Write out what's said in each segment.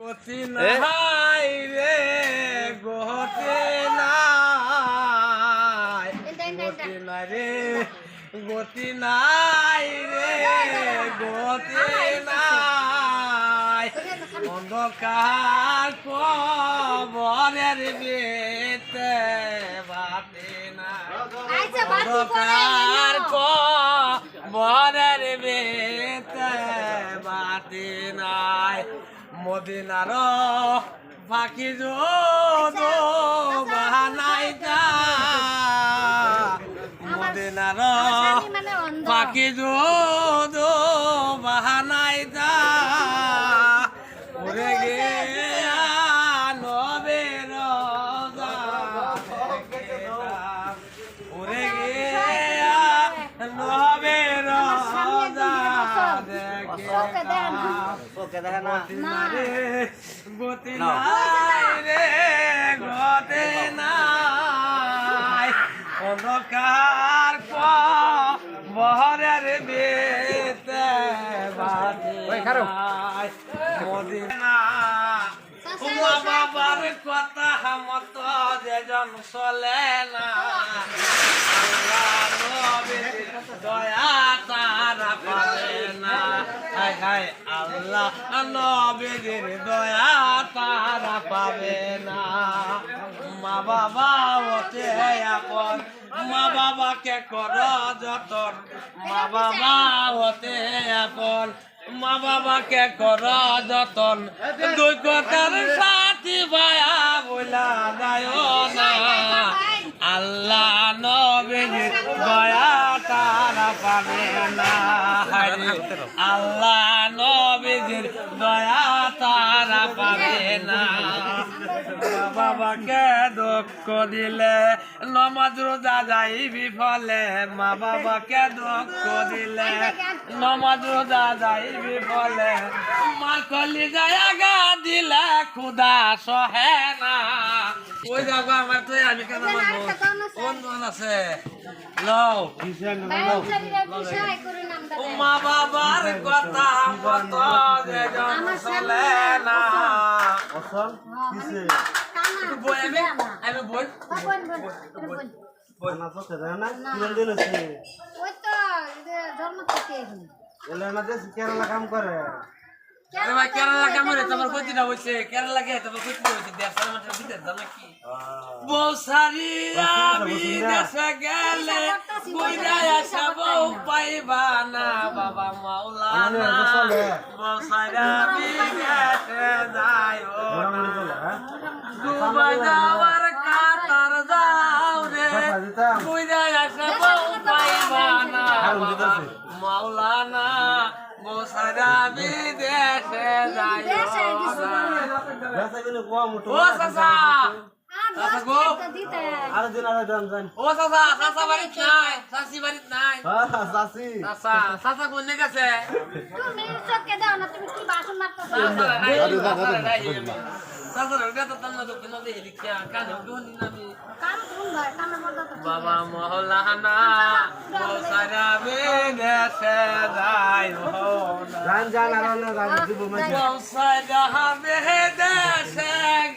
গতি নাই রে গতি নাই গতি নাই রে গতি নাই রে গতি নাই অন্ধকার কবরের বেতে বাতি নাই। অন্ধকার মদিনার পাখি যোদ বাহানাই যা মদিনার পাখি যোদ বাহানাই যা উড়ে গে নবে উড়ে গে ওকে দেখে না। রে গতি নাই রে গতি নাই। অন্ধকার বহরের বেতে ওই খারো। মদিনা উমা বাবার কথা মত যেজন চলে না। দয়া তারা পাবে না। হায় হায়। নবীর দয়া তারা পাবে না। মা বাবা ওতে আপন মা বাবাকে কর যতন। মা বাবা ওতে আপন মা বাবাকে কর যতন। দুই কথার সাথী ভায়া বলা যায় না। আল্লাহ নবীর দয়া তারা পাবে না। আল্লাহ নবীর দয়া তারা পাবে না। বাবাকে দুঃখ দিলে, নমাজ রোজা যাই বিফলে। মা বাবাকে দুঃখ দিলে, নমাজ রোজা যাই বিফলে। মা কলি যায় গা দিলে, খুদা সহে না। ওই যাব আমার তো আমি কেন আছে। লও। ও মা বাবার কথা মত যেজন চলে না। বই আমি আমি বই। না। চোখে দেখে না কিরম দিন হচ্ছে এলে না দেশ কেরালা কাম করে। আরে ভাই কেরালা কেমন তোমার কতিটা হইছে। কেরালা কে? তোমার কতিটা হইছে। দেশের মানুষের ভিতরে জানো কি? বউ সারি বাবা মাওলানা বউ সারি আমি দেশে যাই ও না দুবাই যাওয়ার কাতার যাও রে কইরা আসা বউ পাইবা বাবা মাওলানা বউ সারি আমি ও না হ্যাঁ বাবা মহলানা জান জান আর দিব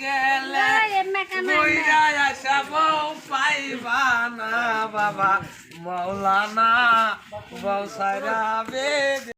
গেলে বাবা মৌলানা বউ সারা বেদ